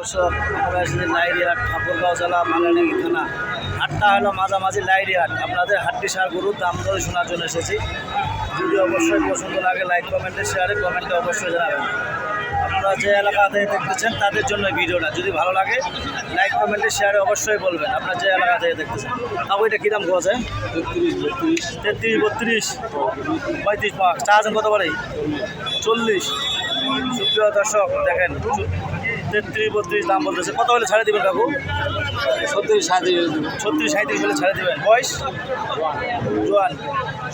দর্শক আমরা এসেছি লাইরিহাট ঠাকুরগাঁও জেলা মালাডাঙ্গি থানা। হাটটা হলো মাঝামাঝি লাইরিহাট আপনাদের হাটটি সার গরুর দাম দরে শোনার জন্য এসেছি। যদি অবশ্যই পছন্দ লাগে লাইক কমেন্টে শেয়ারে কমেন্টে অবশ্যই জানাবেন। আপনারা যে এলাকা থেকে দেখতেছেন তাদের জন্য ভিডিওটা। যদি ভালো লাগে লাইক কমেন্টে শেয়ারে অবশ্যই বলবেন আপনারা যে এলাকা থেকে দেখতেছেন। তাও এটা কী দাম তেত্রিশ বত্রিশ। তেত্রিশ বত্রিশ। পঁয়ত্রিশ পাঁচ চা আছেন কত চল্লিশ। সুপ্রিয় দর্শক দেখেন তেত্রিশ বত্রিশ দাম বলতেছে। কত হলে ছাড়ে দেবেন কাকু? সত্তর সাথে ছত্রিশ সাঁত্রিশ হলে ছাড়ে দেবেন। বয়স? জোয়ান।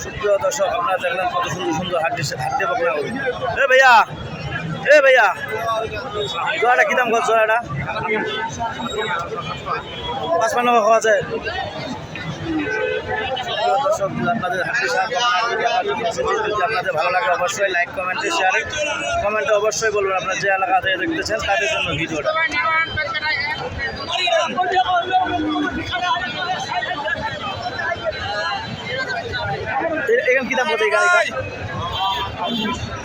সুপ্রিয় দর্শক আপনারা দেখলেন কত সুন্দর সুন্দর হাড্ডি হাড্ডি গরু। এ ভাইয়া এ ভাইয়া জোয়াটা কী দাম করছ জোয়াটা? পাঁচ পান্ন খাওয়া আছে প্রিয় দর্শক, আপনাদের আপনাদের ভালো লাগে, অবশ্যই লাইক কমেন্টে শেয়ারে কমেন্টে অবশ্যই বলবেন আপনার যে এলাকা থেকে দেখতেছেন, তাদের জন্য ভিডিওটা। এখানে কী দাম কত গাড়ি?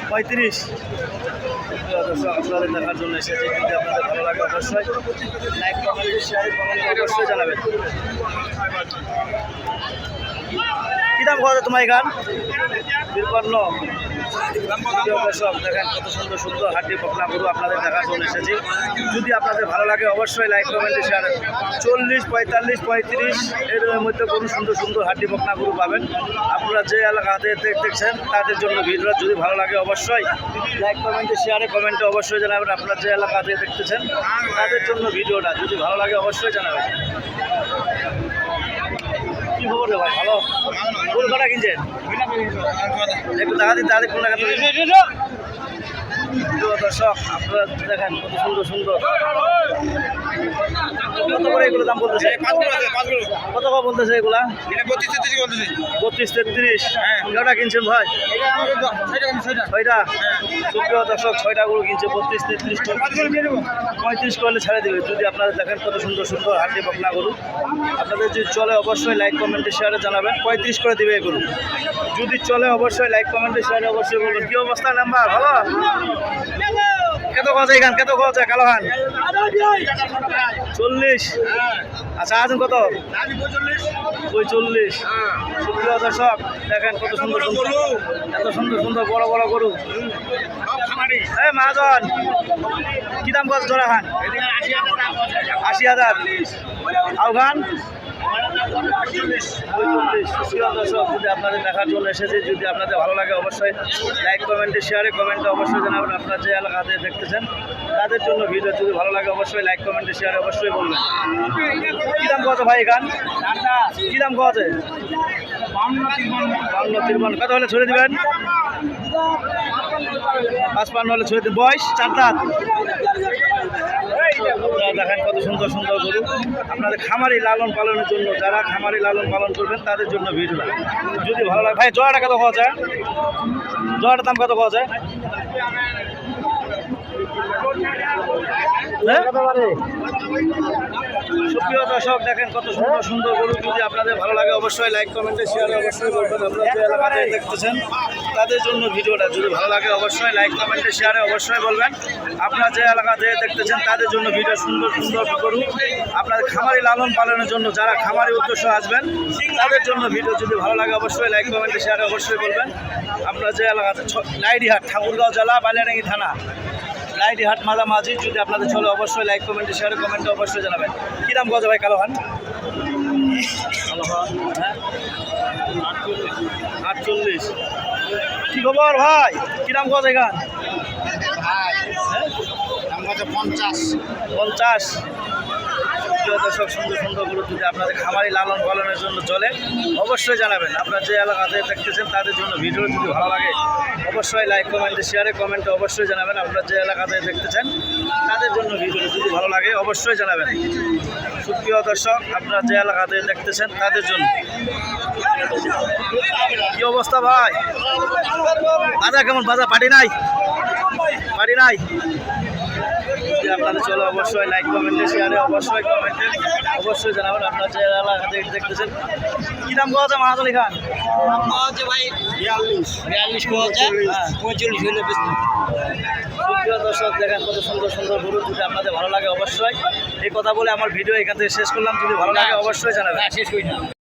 পঁয়ত্রিশ। আপনাদের দেখার জন্য এসেছি। যদি আপনাদের ভালো লাগে, অবশ্যই লাইক কমেন্টে শেয়ারে কমেন্টে অবশ্যই জানাবেন। কী দাম কত তোমার বিপন্ন প্রিয় দর্শক, দেখেন কত সুন্দর সুন্দর হাড্ডি পকলা গরু আপনাদের দেখার জন্য এসেছি। যদি আপনাদের ভালো লাগে, অবশ্যই লাইক কমেন্টে শেয়ার চল্লিশ, পঁয়তাল্লিশ, পঁয়ত্রিশ এর মধ্যে গরু সুন্দর সুন্দর হাড্ডি পকলা গরু পাবেন। আপনারা যে এলাকাতে দেখ- দেখছেন, তাদের জন্য ভিডিওটা যদি ভালো লাগে, অবশ্যই লাইক কমেন্টে শেয়ারে কমেন্টে অবশ্যই জানাবেন। আপনারা যে এলাকাতে দেখতেছেন, তাদের জন্য ভিডিওটা যদি ভালো লাগে, অবশ্যই জানাবেন। কি খবর রে ভাই? ভালো? কোন কটা কিনছেন? দিন তাহলে কোন প্রিয় দর্শক আপনারা দেখেন কত সুন্দর সুন্দর। কত করে এগুলো দাম বলতেছে? কত করে বলতেছে এগুলা? বত্রিশ তেত্রিশ কটা কিনছেন ভাই? ছয়টা সুপ্রিয় দর্শক ছয়টা গরু কিনছে বত্রিশ তেত্রিশ পঁয়ত্রিশ করলে ছেড়ে দেবে। যদি আপনারা দেখেন কত সুন্দর সুন্দর হাড্ডি বকনা গরু। আপনাদের যদি চলে অবশ্যই লাইক কমেন্টে শেয়ারে জানাবেন। পঁয়ত্রিশ করে দিবে এই গরু। যদি চলে অবশ্যই লাইক কমেন্টে শেয়ারে অবশ্যই বলবেন। কি অবস্থা নাম্বার? ভালো? কত কথা এখান কত কথা কালো খান চল্লিশ। আচ্ছা আছেন কত? পঁয়চল্লিশ। সুপ্রিয় দর্শক, দেখেন কত সুন্দর সুন্দর এত সুন্দর সুন্দর বড় বড় গরু। এই মহাজন, কি দাম কত জোড়া খান? আশি হাজার। দর্শক যদি আপনাদের দেখার জন্য এসেছে যদি আপনাদের ভালো লাগে অবশ্যই লাইক কমেন্টে শেয়ারে কমেন্টে অবশ্যই জানাবেন আপনারা যে এলাকাতে দেখতেছেন তাদের জন্য ভিডিও যদি ভালো লাগে অবশ্যই লাইক কমেন্টে শেয়ারে অবশ্যই বলবেন কী দাম কত ভাই গান কী দাম কত বান্ন তিরপান্ন কত হলে ছড়ে দিবেন পাঁচ পান্ন হলে ছড়ে দিন বয়স চার দাঁত আপনারা দেখেন কত সুন্দর সুন্দর গরু। আপনাদের খামারি লালন পালনের জন্য, যারা খামারি লালন পালন করবেন, তাদের জন্য ভিডিও যদি ভালো লাগে ভাই, জয়াটা কত পাওয়া যায়? জয়াটার দাম কত পাওয়া যায়? সুপ্রিয় দর্শক, দেখেন কত সুন্দর সুন্দর গরু যদি আপনাদের ভালো লাগে অবশ্যই লাইক কমেন্টে শেয়ারে অবশ্যই করবেন। আপনারা যে দেখতেছেন, তাদের জন্য ভিডিওটা যদি ভালো লাগে অবশ্যই লাইক কমেন্টে শেয়ারে অবশ্যই বলবেন। আপনারা যে এলাকাতে দেখতেছেন, তাদের জন্য ভিডিও সুন্দর সুন্দর গরু। আপনাদের খামারি লালন পালনের জন্য যারা খামারি উদ্দেশ্য আসবেন, তাদের জন্য ভিডিও যদি ভালো লাগে অবশ্যই লাইক কমেন্টে শেয়ারে অবশ্যই বলবেন। আপনারা যে এলাকাতে লাইডিহাট, ঠাকুরগাঁও জেলা, বালিয়াডাঙ্গি থানা লাইটি হাট মাঝামাঝি যদি আপনাদের চলে অবশ্যই লাইক কমেন্টে শেয়ারে কমেন্টে অবশ্যই জানাবেন। কী দাম গজা ভাই কালো হান? হ্যাঁ? আটচল্লিশ। কী খবর ভাই? কী দাম কত এখান? পঞ্চাশ। পঞ্চাশ। দর্শক সুন্দর সুন্দর গরু যদি আপনাদের খামারি লালন পালনের জন্য চলে, অবশ্যই জানাবেন। আপনার যে এলাকাতে দেখতেছেন তাদের জন্য ভিডিও যদি ভালো লাগে, অবশ্যই লাইক, কমেন্টে, শেয়ারে কমেন্টে অবশ্যই জানাবেন। আপনার যে এলাকাতে দেখতেছেন তাদের জন্য ভিডিও যদি ভালো লাগে, অবশ্যই জানাবেন। সুপ্রিয় দর্শক, আপনারা যে এলাকাতে দেখতেছেন তাদের জন্য। কি অবস্থা ভাই? বাজার কেমন? বাজার পাটি নাই? পাটি নাই? আপনাদের চলে অবশ্যই লাইক কমেন্টে শেয়ারে অবশ্যই কমেন্টে অবশ্যই জানাবেন। আপনার যে এলাকা থেকে দেখতেছেন কী দাম কথা মাহাতলি খান? হচ্ছে ভাই বিয়াল্লিশ। বিয়াল্লিশ হচ্ছে পঁয়তাল্লিশ হলে বেশি। দর্শক দেখেন কত সুন্দর সুন্দর গরু যদি আপনাদের ভালো লাগে অবশ্যই। এই কথা বলে আমার ভিডিও এখান থেকে শেষ করলাম। যদি ভালো লাগে অবশ্যই জানাবেন। শেষ হই না।